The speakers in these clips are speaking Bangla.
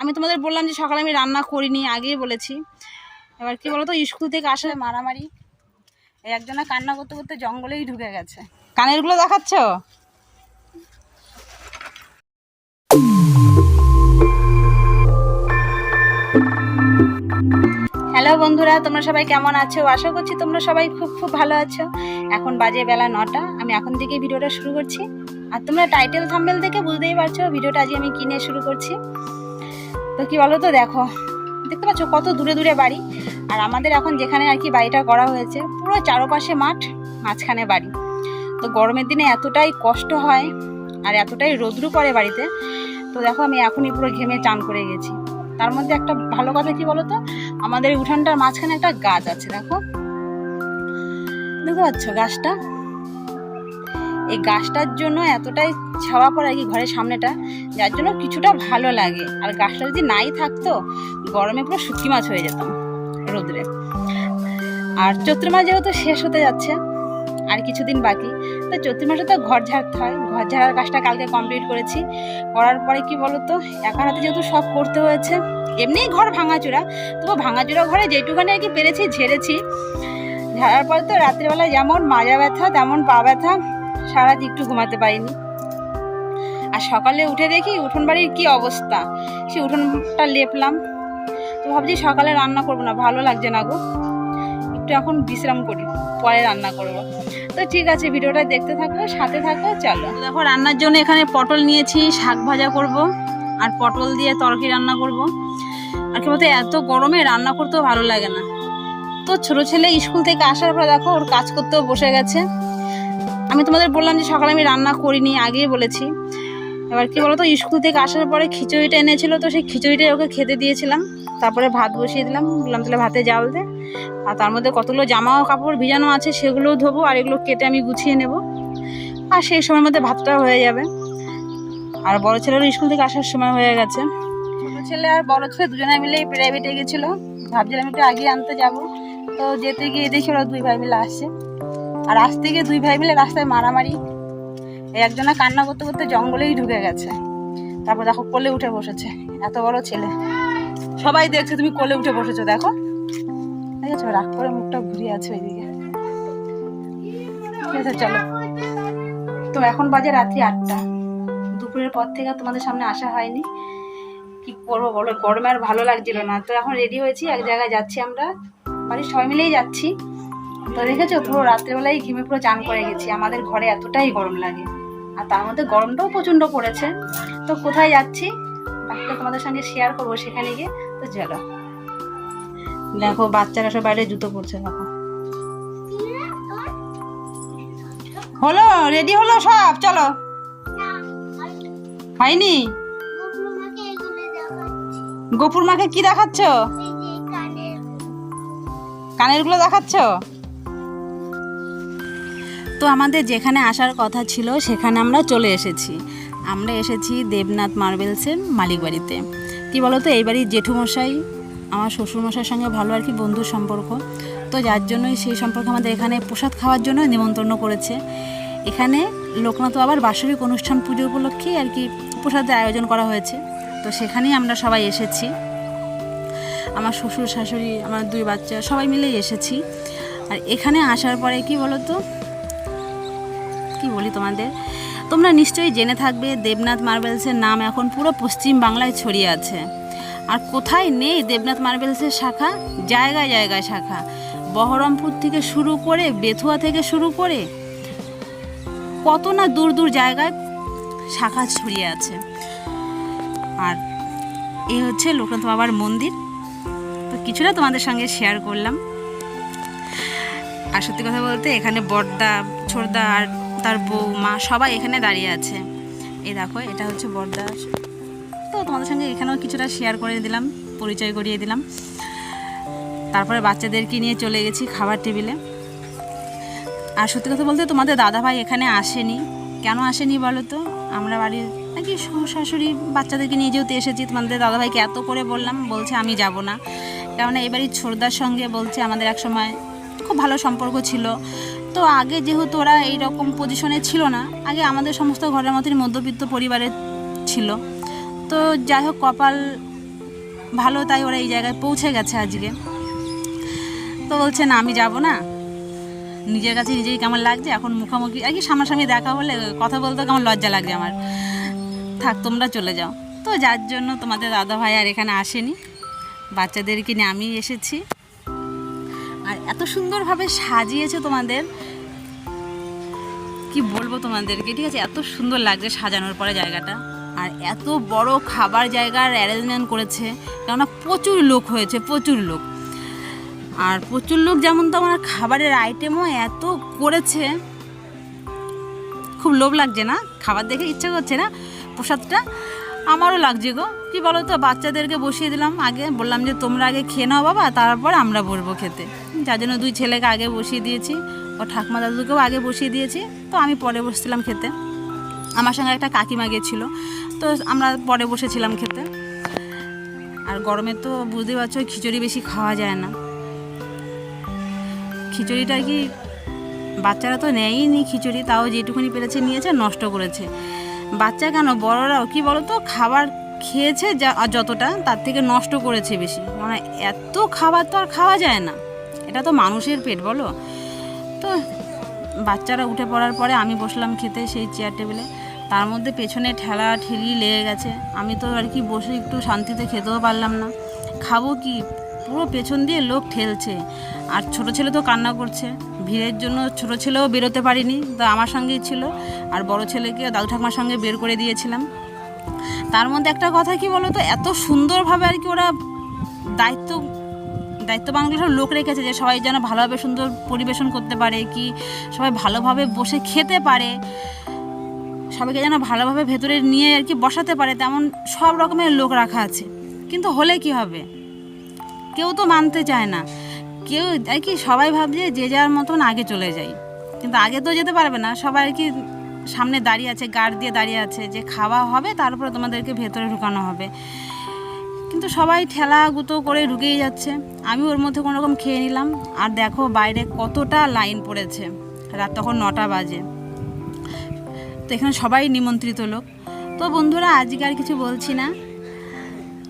আমি তোমাদের বললাম যে সকালে আমি রান্না করিনি, আগেই বলেছি। এবার কি বলতো, স্কুল থেকে আসলে মারামারি। এই একজনা কান্না করতে করতে জঙ্গলেই ঢুকে গেছে। কানেরগুলো দেখাচ্ছ? হ্যালো বন্ধুরা, তোমরা সবাই কেমন আছো? আশা করছি তোমরা সবাই খুব খুব ভালো আছো। এখন বাজে বেলা নটা, আমি এখন থেকে ভিডিওটা শুরু করছি। আর তোমরা টাইটেল থাম্বেল দেখে বুঝতেই পারছ, ভিডিওটা আজকে আমি কিনে শুরু করছি। তো কি বলো তো দেখো, দেখতে পাচ্ছ কত দূরে দূরে বাড়ি। আর আমাদের এখন যেখানে আর কি বাড়িটা করা হয়েছে, পুরো চারপাশে মাঠ, মাঝখানে বাড়ি। তো গরমের দিনে এতটাই কষ্ট হয় আর এতটাই রোদ্রু পড়ে বাড়িতে। তো দেখো, আমি এখনই পুরো ঘেমে চান করে গেছি। তার মধ্যে একটা ভালো কথা কি বলো তো আমাদের উঠানটার মাঝখানে একটা গাছ আছে, দেখো। দেখতে পাচ্ছ গাছটা? এই গাছটার জন্য এতটাই ছাওয়া পড়ে আর কি ঘরের সামনেটা, যার জন্য কিছুটা ভালো লাগে। আর গাছটা যদি নাই থাকতো, গরমে পুরো শুটকি মাছ হয়ে যেতাম রোদ্রে। আর চৈত্র মাস যেহেতু শেষ হতে যাচ্ছে, আর কিছুদিন বাকি, তো চৈত্র মাসে তো ঘর ঝাড়তে হয়। ঘর ঝাড়ার কাজটা কালকে কমপ্লিট করেছি। করার পরে কি বলতো, একা হাতে যেহেতু সব করতে হয়েছে এমনিই ঘর ভাঙাচোরা। তবু ভাঙাচোরা ঘরে যেটুখানি আর কি পেরেছি, ঝেড়েছি। ঝাড়ার পর তো রাত্রিবেলা যেমন মাজা ব্যথা, তেমন পা ব্যথা সারা একটু ঘুমাতে পারিনি। আর সকালে উঠে দেখি উঠোন বাড়ির কী অবস্থা। সে উঠোনটা লেপলাম। তো ভাবছি সকালে রান্না করব না, ভালো লাগছে না গো। একটু এখন বিশ্রাম করি, পরে রান্না করব। তো ঠিক আছে, ভিডিওটা দেখতে থাকো, সাথে থাকো, চলো। দেখো, রান্নার জন্য এখানে পটল নিয়েছি, শাক ভাজা করব, আর পটল দিয়ে তরকারি রান্না করব। আর কি বলতে, এত গরমে রান্না করতেও ভালো লাগে না। তো ছোট ছেলে স্কুল থেকে আসার পর দেখো, ওর কাজ করতেও বসে গেছে। আমি তোমাদের বললাম যে সকালে আমি রান্না করিনি, আগেই বলেছি। এবার কি বলতো স্কুল থেকে আসার পরে খিচুড়িটা এনেছিল, তো সেই খিচুড়িটাই ওকে খেতে দিয়েছিলাম। তারপরে ভাত বসিয়ে দিলাম, বললাম তাহলে ভাতে জাল দে। আর তার মধ্যে কতগুলো জামা কাপড় ভিজানো আছে, সেগুলোও ধোবো, আর এগুলো কেটে আমি গুছিয়ে নেব। আর সেই সময়ের মধ্যে ভাতটা হয়ে যাবে। আর বড় ছেলেরও স্কুল থেকে আসার সময় হয়ে গেছে। ছোটো ছেলে আর বড় ছেলে দুজনে মিলে প্রাইভেটে গেছিল। ভাবছিলাম একটু আগে আনতে যাব। তো যেতে গিয়ে দেখি ওরা দুই ভাই মিলে আসছে। আর আসতে গিয়ে দুই ভাই মিলে রাস্তায় মারামারি। একজনা কান্না করতে করতে জঙ্গলেই ঢুকে গেছে। তারপর দেখো কোলে উঠে বসেছে, এত বড় ছেলে। সবাই দেখছে, তুমি কোলে উঠে বসেছো, দেখো। দেখেছ? রাগ করে মুখটা ঘুরিয়ে আছে ওইদিকে। ঠিক আছে, চলো। তো এখন বাজে রাত্রি আটটা। দুপুরের পর থেকে তোমাদের সামনে আসা হয়নি। কি করব বলো? গরমে আর ভালো লাগছিল না। তো এখন রেডি হয়েছি, এক জায়গায় যাচ্ছি আমরা। বাড়ির সবাই মিলেই যাচ্ছি। তো দেখেছ পুরো রাত্রেবেলায় ঘেমে পুরো চান করে গেছি। আমাদের ঘরে এতটাই গরম লাগে। আর তার মধ্যে গরমটাও প্রচণ্ড পড়েছে। তো কোথায় যাচ্ছি? বাকিটা তোমাদের সঙ্গে শেয়ার করব সেখানে গিয়ে। তো চলো। দেখো বাচ্চারা সব বাইরে জুতো পরছে দেখো। হলো? রেডি হলো সব? চলো। হয়নি? গোপুর মাকে কি দেখাচ্ছ? কানের। গুলো দেখাচ্ছ? তো আমাদের যেখানে আসার কথা ছিল, সেখানে আমরা চলে এসেছি। আমরা এসেছি দেবনাথ মার্বেলসের মালিক বাড়িতে কী বলো তো এই বাড়ির জেঠুমশাই, আমার শ্বশুরমশাইয়ের সঙ্গে ভালো আর কি বন্ধুর সম্পর্ক। তো যার জন্যই সেই সম্পর্কে আমাদের এখানে প্রসাদ খাওয়ার জন্য নিমন্ত্রণ করেছে। এখানে লোকনাথ বাবার বাৎসরিক অনুষ্ঠান পুজো উপলক্ষেই আর কি প্রসাদের আয়োজন করা হয়েছে। তো সেখানেই আমরা সবাই এসেছি। আমার শ্বশুর, শাশুড়ি, আমার দুই বাচ্চা, সবাই মিলেই এসেছি। আর এখানে আসার পরে কি বলো তো কি বলি তোমাদের? তোমরা নিশ্চয়ই জেনে থাকবে দেবনাথ মার্বেলসের নাম এখন পুরো পশ্চিম বাংলায় ছড়িয়ে আছে। আর কোথায় নেই দেবনাথ মার্বেলসের শাখা? জায়গায় জায়গায় শাখা। বহরমপুর থেকে শুরু করে বেথুয়া থেকে শুরু করে কত না দূর দূর জায়গায় শাখা ছড়িয়ে আছে। আর এই হচ্ছে লোকনাথ বাবার মন্দির। তো কিছুটা তোমাদের সঙ্গে শেয়ার করলাম। আর সত্যি কথা বলতে এখানে বর্দা ছোটদা আর তার বউ, মা সবাই এখানে দাঁড়িয়ে আছে। এই দেখো, এটা হচ্ছে বড়দা তো তোমাদের সঙ্গে এখানেও কিছুটা শেয়ার করে দিলাম, পরিচয় করিয়ে দিলাম। তারপরে বাচ্চাদেরকে নিয়ে চলে গেছি খাবার টেবিলে। আর সত্যি কথা বলতে তোমাদের দাদাভাই এখানে আসেনি। কেন আসেনি বলো তো? আমরা বাড়ির নাকি শাশুড়ি বাচ্চাদেরকে নিয়ে যেহেতু এসেছি, তোমাদের দাদাভাইকে এত করে বললাম, বলছে আমি যাব না। কেননা এবারই ছোটদার সঙ্গে বলছে আমাদের এক সময় খুব ভালো সম্পর্ক ছিল। তো আগে যেহেতু ওরা এই রকম পজিশনে ছিল না, আগে আমাদের সমস্ত ঘরের মতনই মধ্যবিত্ত পরিবারের ছিল। তো যাই হোক, কপাল ভালো, তাই ওরা এই জায়গায় পৌঁছে গেছে আজকে। তো বলছে না আমি যাব না? নিজের কাছে নিজেই কেমন লাগছে? এখন মুখোমুখি আর কি সামনাসামনি দেখা হলে কথা বলতে কেমন লজ্জা লাগছে আমার। থাক, তোমরা চলে যাও। তো যার জন্য তোমাদের দাদা ভাই আর এখানে আসেনি। বাচ্চাদেরকে নিয়ে আমি এসেছি। আর এত সুন্দরভাবে সাজিয়েছে তোমাদের। কি বলব তোমাদেরকে? ঠিক আছে, এত সুন্দর লাগছে সাজানোর পরে জায়গাটা। আর এত বড় খাবার জায়গার অ্যারেঞ্জমেন্ট করেছে, কেননা প্রচুর লোক হয়েছে, প্রচুর লোক। আর প্রচুর লোক যেমন তোমার খাবারের আইটেমও এত করেছে। খুব লোভ লাগছে না? খাবার দেখে ইচ্ছা করছে না প্রসাদটা? আমারও লাগছে গো। কি বলো তো বাচ্চাদেরকে বসিয়ে দিলাম আগে। বললাম যে, তোমরা আগে খেয়ে নাও বাবা, তারপর আমরা বসবো খেতে। যার জন্য দুই ছেলেকে আগে বসিয়ে দিয়েছি। ও ঠাকুমা দাদুকেও আগে বসিয়ে দিয়েছি। তো আমি পরে বসছিলাম খেতে। আমার সঙ্গে একটা কাকিমা গেছিল। তো আমরা পরে বসেছিলাম খেতে। আর গরমে তো বুঝতে পারছ, খিচুড়ি বেশি খাওয়া যায় না। খিচুড়িটা কি বাচ্চারা তো নেয়ই নি খিচুড়ি, তাও যেটুকুনি পেরেছে নিয়েছে, নষ্ট করেছে। বাচ্চা কেন? বড়রাও, কি বলো তো খাবার খেয়েছে যা যতটা, তার থেকে নষ্ট করেছে বেশি। মানে এত খাবার তো আর খাওয়া যায় না। এটা তো মানুষের পেট, বলো? তো বাচ্চারা উঠে পড়ার পরে আমি বসলাম খেতে সেই চেয়ার টেবিলে তার মধ্যে পেছনে ঠেলা ঠেলি লেগে গেছে। আমি তো আর কি বসে একটু শান্তিতে খেতেও পারলাম না। খাব কি? পুরো পেছন দিয়ে লোক ঠেলছে। আর ছোট ছেলে তো কান্না করছে। ভিড়ের জন্য ছোট ছেলেও বেরোতে পারিনি, তো আমার সঙ্গেই ছিল। আর বড় ছেলেকে দাদু ঠাকুমার সঙ্গে বের করে দিয়েছিলাম। তার মধ্যে একটা কথা কি বলো তো এত সুন্দরভাবে আর কি ওরা দায়িত্ব দায়িত্ব দায়িত্ববানগুলো সব লোক রেখেছে যে সবাই যেন ভালোভাবে সুন্দর পরিবেশন করতে পারে, কি সবাই ভালোভাবে বসে খেতে পারে, সবাইকে যেন ভালোভাবে ভেতরে নিয়ে আর কি বসাতে পারে, তেমন সব রকমের লোক রাখা আছে। কিন্তু হলে কি হবে? কেউ তো মানতে চায় না। কেউ আর কি সবাই ভাবছে যে যার মতন আগে চলে যায় কিন্তু আগে তো যেতে পারবে না। সবাই আর কি সামনে দাঁড়িয়ে আছে, গার্ড দিয়ে দাঁড়িয়ে আছে যে খাওয়া হবে তারপরে তোমাদেরকে ভেতরে ঢুকানো হবে। কিন্তু সবাই ঠেলা গুতো করে ঢুকেই যাচ্ছে। আমি ওর মধ্যে কোনো রকম খেয়ে নিলাম। আর দেখো বাইরে কতটা লাইন পড়েছে। রাত তখন নটা বাজে। তো এখানে সবাই নিমন্ত্রিত লোক। তো বন্ধুরা, আজকে আর কিছু বলছি না।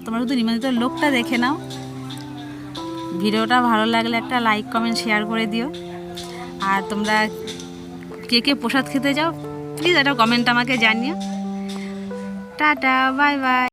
তোমরা শুধু নিমন্ত্রিত লোকটা দেখে নাও। ভিডিওটা ভালো লাগলে একটা লাইক কমেন্ট শেয়ার করে দিও। আর তোমরা কে কে প্রসাদ খেতে যাও প্লিজ একটা কমেন্ট আমাকে জানিও। Tata bye bye